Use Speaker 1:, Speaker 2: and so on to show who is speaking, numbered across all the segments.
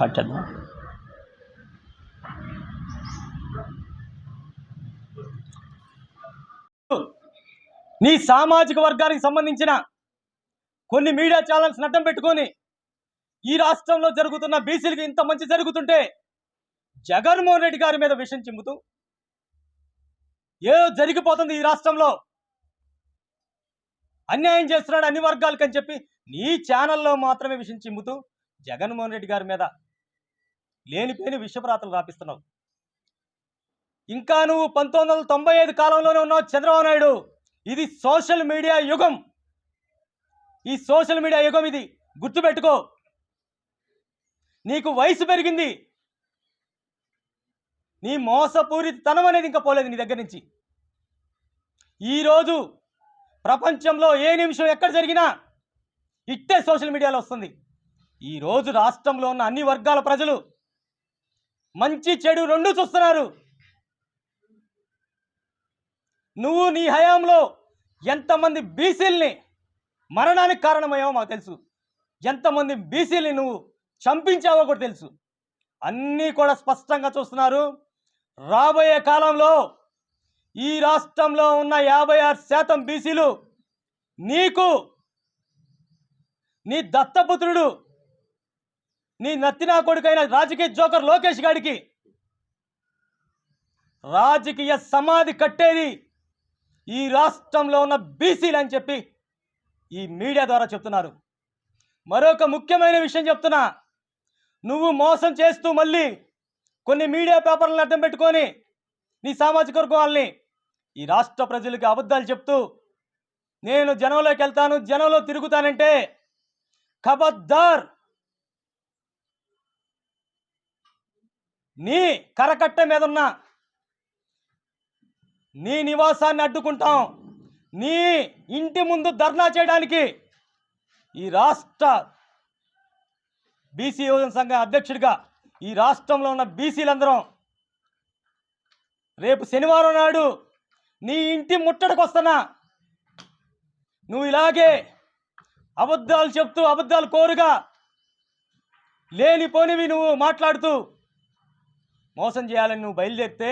Speaker 1: Start చేద్దాం నీ సామాజిక వర్గానికి సంబంధించిన కొన్ని మీడియా ఛానల్స్ నడ్డం పెట్టుకొని ఈ రాష్ట్రంలో జరుగుతున్న బీసీలకి ఇంత మంచి జరుగుతుంటే జగన్మోహన్ రెడ్డి గారి మీద విషయం చిమ్ముతూ ఏదో జరిగిపోతుంది ఈ రాష్ట్రంలో. అన్యాయం చేస్తున్నాడు అన్ని వర్గాలకు అని చెప్పి నీ ఛానల్లో మాత్రమే విషయం చిమ్ముతూ జగన్మోహన్ రెడ్డి గారి మీద లేనిపోయిన విషప్రాతలు రాపిస్తున్నావు. ఇంకా నువ్వు పంతొమ్మిది వందల తొంభై ఐదు కాలంలోనే ఉన్నావు చంద్రబాబు నాయుడు. ఇది సోషల్ మీడియా యుగం. ఈ సోషల్ మీడియా యుగం ఇది. గుర్తుపెట్టుకో. నీకు వయసు పెరిగింది. నీ మోసపూరితనం అనేది ఇంకా పోలేదు నీ దగ్గర నుంచి. ఈరోజు ప్రపంచంలో ఏ నిమిషం ఎక్కడ జరిగినా ఇట్టే సోషల్ మీడియాలో వస్తుంది. ఈరోజు రాష్ట్రంలో ఉన్న అన్ని వర్గాల ప్రజలు మంచి చెడు రెండు చూస్తున్నారు. నువ్వు నీ హయాంలో ఎంతమంది బీసీల్ని మరణానికి కారణమయ్యావో మాకు తెలుసు. ఎంతమంది బీసీల్ని నువ్వు చంపించావో కూడా తెలుసు. అన్నీ కూడా స్పష్టంగా చూస్తున్నారు. రాబోయే కాలంలో ఈ రాష్ట్రంలో ఉన్న యాభై ఆరు శాతం బీసీలు నీకు నీ దత్తపుత్రుడు నీ నత్తినా కొడుకైన రాజకీయ జోకర్ లోకేష్ గారికి రాజకీయ సమాధి కట్టేది ఈ రాష్ట్రంలో ఉన్న బీసీలు అని చెప్పి ఈ మీడియా ద్వారా చెప్తున్నారు. మరొక ముఖ్యమైన విషయం చెప్తున్నా. నువ్వు మోసం చేస్తూ మళ్ళీ కొన్ని మీడియా పేపర్లను అడ్డం పెట్టుకొని నీ సామాజిక వర్గం వాళ్ళని ఈ రాష్ట్ర ప్రజలకి అబద్ధాలు చెప్తూ నేను జనంలోకి వెళ్తాను జనంలో తిరుగుతానంటే ఖబర్దార్ నీ కరకట్ట మీద ఉన్న నీ నివాసాన్ని అడ్డుకుంటాం. నీ ఇంటి ముందు ధర్నా చేయడానికి ఈ రాష్ట్ర బీసీ యువజన సంఘ అధ్యక్షుడిగా ఈ రాష్ట్రంలో ఉన్న బీసీలందరం రేపు శనివారం నాడు నీ ఇంటి ముట్టడికి వస్తున్నా. నువ్వు ఇలాగే అబద్ధాలు చెప్తూ అబద్ధాలు కోరుగా లేనిపోనివి నువ్వు మాట్లాడుతూ మోసం చేయాలని నువ్వు బయలుదేరితే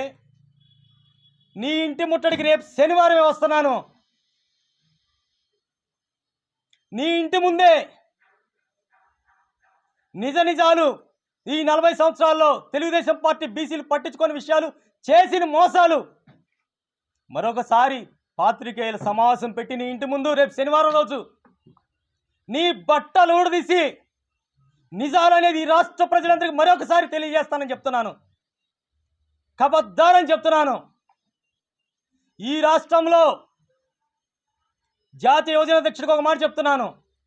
Speaker 1: నీ ఇంటి ముట్టడికి రేపు శనివారమే వస్తున్నాను. నీ ఇంటి ముందే నిజ నిజాలు ఈ నలభై సంవత్సరాల్లో తెలుగుదేశం పార్టీ బీసీలు పట్టించుకొని విషయాలు చేసిన మోసాలు. మరొకసారి పాత్రికేయుల సమావేశం పెట్టి నీ ఇంటి ముందు రేపు శనివారం రోజు నీ బట్టలు ఊడదీసి నిజాలు అనేది ఈ రాష్ట్ర ప్రజలందరికీ మరొకసారి తెలియజేస్తానని చెప్తున్నాను. కబద్దారని చెప్తున్నాను. ఈ రాష్ట్రంలో జాతీయ యువజన అధ్యక్షుడికి ఒక మాట చెప్తున్నాను.